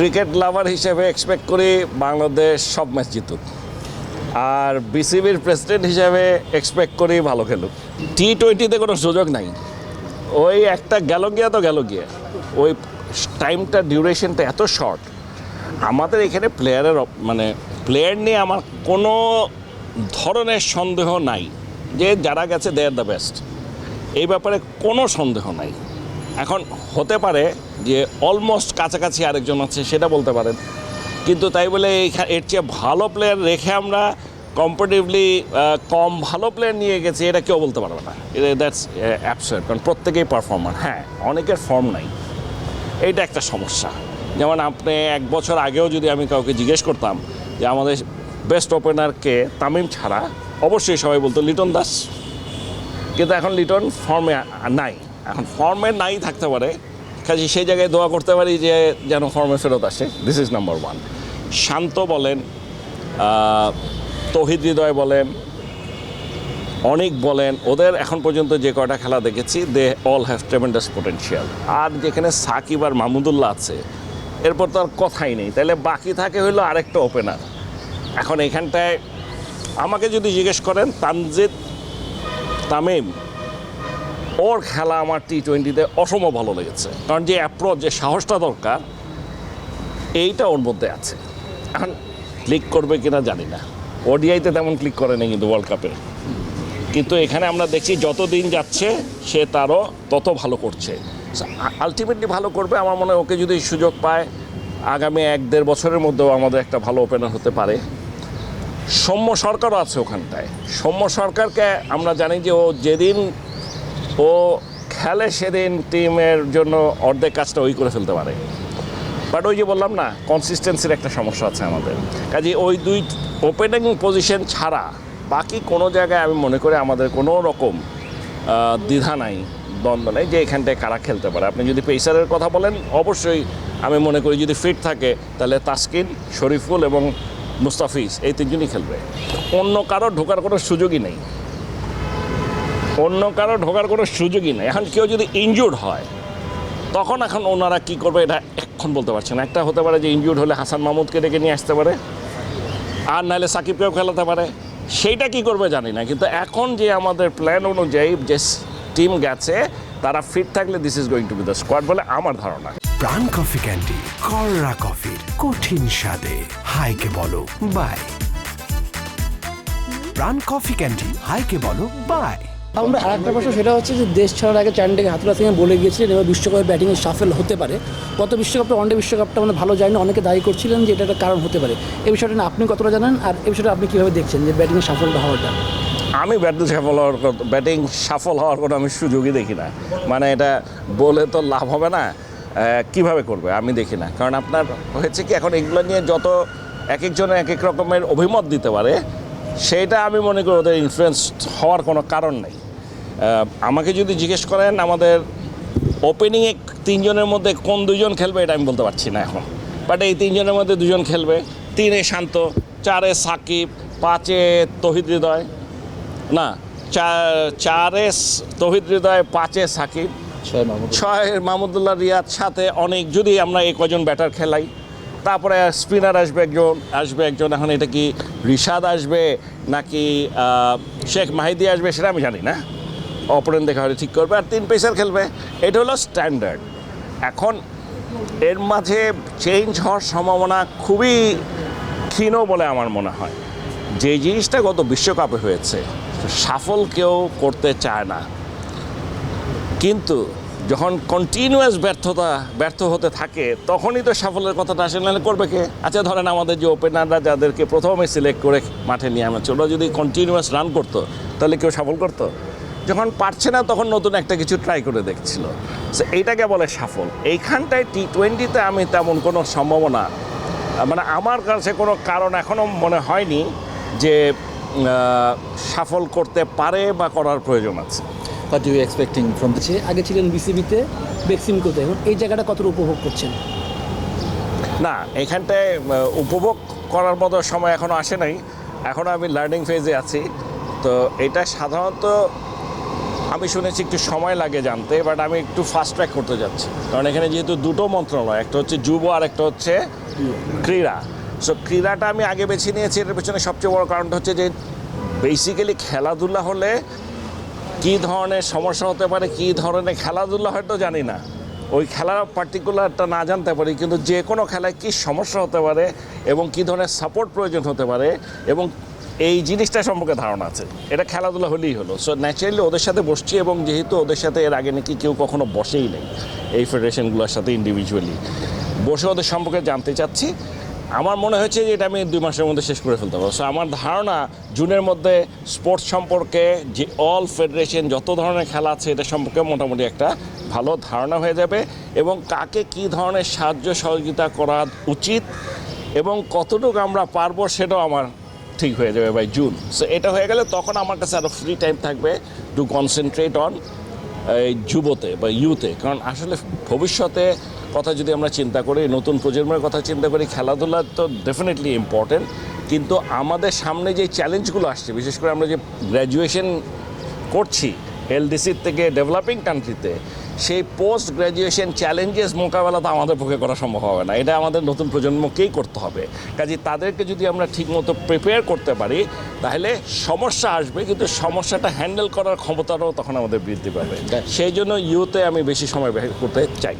Cricket লাভার হিসেবে expect করি বাংলাদেশ সব ম্যাচ জিতুক। আর বিসিবির প্রেসিডেন্ট হিসেবে এক্সপেক্ট করি ভালো খেলুক। টি টোয়েন্টিতে কোনো সুযোগ নাই। ওই একটা গেল গিয়া তো গেল গিয়া। ওই টাইমটা ডিউরেশনটা এত শর্ট আমাদের এখানে প্লেয়ারের মানে প্লেয়ার নিয়ে আমার কোনো ধরনের সন্দেহ নাই। যে যারা গেছে দে আর দ্য বেস্ট এই ব্যাপারে কোনো সন্দেহ নাই। এখন হতে পারে যে অলমোস্ট কাছাকাছি আরেকজন আছে, সেটা বলতে পারেন। কিন্তু তাই বলে এর চেয়ে ভালো প্লেয়ার রেখে আমরা কম্পারেটিভলি কম ভালো প্লেয়ার নিয়ে গেছি, এটা কেউ বলতে পারবে না। দ্যাটস অ্যাবসার্ড কারণ প্রত্যেকেই পারফর্মার হ্যাঁ অনেকের ফর্ম নাই। এইটা একটা সমস্যা। যেমন আপনি এক বছর আগেও যদি আমি কাউকে জিজ্ঞেস করতাম যে আমাদের বেস্ট ওপেনারকে তামিম ছাড়া, অবশ্যই সবাই বলতো লিটন দাস। কিন্তু এখন লিটন ফর্মে নাই। এখন ফর্মে নাই থাকতে পারে। কাজে সেই জায়গায় দোয়া করতে পারি যে যেন ফর্মে ফেরত আসে। This is number one Shanto বলেন তহিদ হৃদয় বলেন, অনেক বলেন, ওদের এখন পর্যন্ত যে কয়টা খেলা দেখেছি they all have tremendous potential আর যেখানে সাকিব আর মাহমুদুল্লাহ আছে, এরপর তো আর কথাই নেই। তাহলে বাকি থাকে হইল আরেকটা ওপেনার এখন এখানটায় আমাকে যদি জিজ্ঞেস করেন, তানজিদ তামিম ওর খেলা আমার টি টোয়েন্টিতে অসম ভালো লেগেছে। কারণ যে অ্যাপ্রোচ যে সাহসটা দরকার, এইটা ওর মধ্যে আছে। এখন ক্লিক করবে কিনা জানি না। ওডিআইতে তেমন ক্লিক করে না কিন্তু ওয়ার্ল্ড কাপে কিন্তু এখানে আমরা দেখছি যত দিন যাচ্ছে, সে তারও তত ভালো করছে। আলটিমেটলি ভালো করবে। আমার মনে হয় ওকে যদি সুযোগ পায়, আগামী এক দেড় বছরের মধ্যেও আমাদের একটা ভালো ওপেনার হতে পারে। সৌম্য সরকারও আছে ওখানটায়। সৌম্য সরকারকে আমরা জানি যে ও যেদিন ও খেলে সেদিন টিমের জন্য অর্ধেক কাজটা ওই করে ফেলতে পারে। বাট ওই যে বললাম না কনসিস্টেন্সির একটা সমস্যা আছে আমাদের। কাজে ওই দুই ওপেনিং পজিশন ছাড়া বাকি কোনো জায়গায় আমি মনে করি আমাদের কোনো রকম দ্বিধা নাই, দ্বন্দ্ব নেই যে এখানটায় কারা খেলতে পারে। আপনি যদি পেসারের কথা বলেন, অবশ্যই আমি মনে করি যদি ফিট থাকে, তাহলে তাসকিন, শরীফুল এবং মুস্তাফিজ এই তিনজনই খেলবে। অন্য কারও ঢোকার কোনো সুযোগই নেই। অন্য কারও ঢোকার কোনো সুযোগই নেই। এখন কেউ যদি ইনজুর্ড হয়, তখন এখন ওনারা কি করবে এটা এখন বলতে পারছেন একটা হতে পারে যে ইনজুর্ড হলে হাসান মাহমুদকে ডেকে নিয়ে আসতে পারে, আর নাহলে সাকিবকেও খেলাতে পারে। সেইটা কি করবে জানি না, কিন্তু এখন যে আমাদের প্ল্যান অনুযায়ী যে টিম গেছে, তারা ফিট থাকলে this is going to be the squad বলে আমার ধারণা। প্রাণ কফি ক্যান্ডি কররা কফির কঠিন স্বাদে। হাইকে বলো, বাই। প্রাণ কফি ক্যান্ডি, হাইকে বলো, বাই। আমরা আর একটা প্রশ্ন, সেটা হচ্ছে যে দেশ ছাড়ার আগে চ্যান্ডেকে হাতুরা সিংহে বলে গিয়েছিলেন, এবার বিশ্বকাপে ব্যাটিংয়ে সাফেল হতে পারে। গত বিশ্বকাপটা ওয়ানডে বিশ্বকাপটা মানে ভালো যায়নি অনেকে দায়ী করছিলেন যে এটা একটা কারণ হতে পারে। এই বিষয়টা নিয়ে আপনি কতটা জানেন? আর এই বিষয়টা আপনি কীভাবে দেখছেন যে ব্যাটিংয়ে সাফল্য হওয়াটা আমি ব্যাটিং সফল হওয়ার ব্যাটিং সফল হওয়ার কোনো আমি সুযোগই দেখি না। মানে এটা বলে তো লাভ হবে না কীভাবে করবে আমি দেখি না। কারণ আপনার হয়েছে কি, এখন এগুলো নিয়ে যত এক একজনের এক এক রকমের অভিমত দিতে পারে সেইটা আমি মনে করি ওদের ইনফ্লুয়েন্স হওয়ার কোনো কারণ নেই। আমাকে যদি জিজ্ঞেস করেন আমাদের ওপেনিংয়ে তিনজনের মধ্যে কোন দুজন খেলবে এটা আমি বলতে পারছি না এখন। বাট এই তিনজনের মধ্যে দুজন খেলবে। তিনে শান্ত চারে সাকিব পাঁচে তহিদ হৃদয়। না চারে তহিদ হৃদয় পাঁচে সাকিব। ছয় মাহমুদুল্লাহ। রিয়াদ সাথে অনেক যদি আমরা এই কজন ব্যাটার খেলাই তারপরে স্পিনার আসবে একজন আসবে একজন, এখন এটা কি রিশাদ আসবে নাকি শেখ মাহিদি আসবে সেটা আমি জানি না। অপরেন দেখা হলে ঠিক করবে। আর তিন পেসার খেলবে, এটা হলো স্ট্যান্ডার্ড। এখন এর মাঝে চেঞ্জ হওয়ার সম্ভাবনা খুবই ক্ষীণ বলে আমার মনে হয়। যে জিনিসটা গত বিশ্বকাপে হয়েছে সাফল কেউ করতে চায় না। কিন্তু যখন কন্টিনিউয়াস ব্যর্থতা, ব্যর্থ হতে থাকে, তখনই তো সাফল্যের কথাটা আসে। করবে কে? আচ্ছা ধরেন আমাদের যে ওপেনাররা যাদেরকে প্রথমে সিলেক্ট করে মাঠে নিয়ে আনছে ওরা যদি কন্টিনিউয়াস রান করতো, তাহলে কেউ সফল করতো? যখন পারছে না, তখন নতুন একটা কিছু ট্রাই করে দেখছিল। সো এইটাকে বলে সাফল এইখানটায় টি টোয়েন্টিতে আমি তেমন কোনো সম্ভাবনা মানে আমার কাছে কোনো কারণ এখনও মনে হয়নি যে সাফল করতে পারে বা করার প্রয়োজন আছে। What are expecting expecting from the আছে আগে ছিলেন বিসিবিতে বেক্সিমকোতে এখন এই জায়গাটা কতটা উপভোগ করছেন? না এখানটায় উপভোগ করার মতো সময় এখনও আসে নাই। এখনও আমি লার্নিং ফেজে আছি। তো এটা সাধারণত আমি শুনেছি একটু সময় লাগে জানতে বাট আমি একটু ফাস্ট ট্র্যাক করতে যাচ্ছি। কারণ এখানে যেহেতু দুটো মন্ত্রণালয় একটা হচ্ছে যুব আর একটা হচ্ছে ক্রীড়া। সো ক্রীড়াটা আমি আগে বেছে নিয়েছি এটার পেছনে সবচেয়ে বড় কারণটা হচ্ছে যে বেসিক্যালি খেলাধুলা হলে কী ধরনের সমস্যা হতে পারে, কী ধরনের খেলাধুলা হয়তো জানি না। ওই খেলার পার্টিকুলারটা না জানতে পারি, কিন্তু যে কোনো খেলায় কী সমস্যা হতে পারে এবং কী ধরনের সাপোর্ট প্রয়োজন হতে পারে এবং এই জিনিসটা সম্পর্কে ধারণা আছে। এটা খেলাধুলা হলেই হলো। সো ন্যাচারালি ওদের সাথে বসছি এবং যেহেতু ওদের সাথে এর আগে নাকি কেউ কখনো বসেই নেই, এই ফেডারেশনগুলোর সাথে ইন্ডিভিজুয়ালি বসে ওদের সম্পর্কে জানতে চাচ্ছি। আমার মনে হয়েছে যে এটা আমি দুই মাসের মধ্যে শেষ করে ফেলতে পারব। সো আমার ধারণা জুনের মধ্যে স্পোর্টস সম্পর্কে যে অল ফেডারেশন যত ধরনের খেলা আছে, এটা সম্পর্কে মোটামুটি একটা ভালো ধারণা হয়ে যাবে এবং কাকে কী ধরনের সাহায্য সহযোগিতা করা উচিত এবং কতটুকু আমরা পারব সেটাও আমার ঠিক হয়ে যাবে বাই জুন সো এটা হয়ে গেলে তখন আমার কাছে আরও ফ্রি টাইম থাকবে টু কনসেন্ট্রেট অন এই, যুবতে বা ইউতে কারণ আসলে ভবিষ্যতে কথা যদি আমরা চিন্তা করি নতুন প্রজন্মের কথা চিন্তা করি খেলাধুলা তো ডেফিনেটলি ইম্পর্টেন্ট কিন্তু আমাদের সামনে যে চ্যালেঞ্জগুলো আসছে বিশেষ করে আমরা যে গ্র্যাজুয়েশন করছি এলডিসির থেকে ডেভেলপিং কান্ট্রিতে সেই পোস্ট গ্র্যাজুয়েশন চ্যালেঞ্জেস মোকাবেলা তো আমাদের পক্ষে করা সম্ভব হবে না। এটা আমাদের নতুন প্রজন্মকেই করতে হবে। কাজে তাদেরকে যদি আমরা ঠিকমতো প্রিপেয়ার করতে পারি তাহলে সমস্যা আসবে কিন্তু সমস্যাটা হ্যান্ডেল করার ক্ষমতাটাও তখন আমাদের বৃদ্ধি পাবে। সেই জন্য ইউতে আমি বেশি সময় ব্যয় করতে চাই।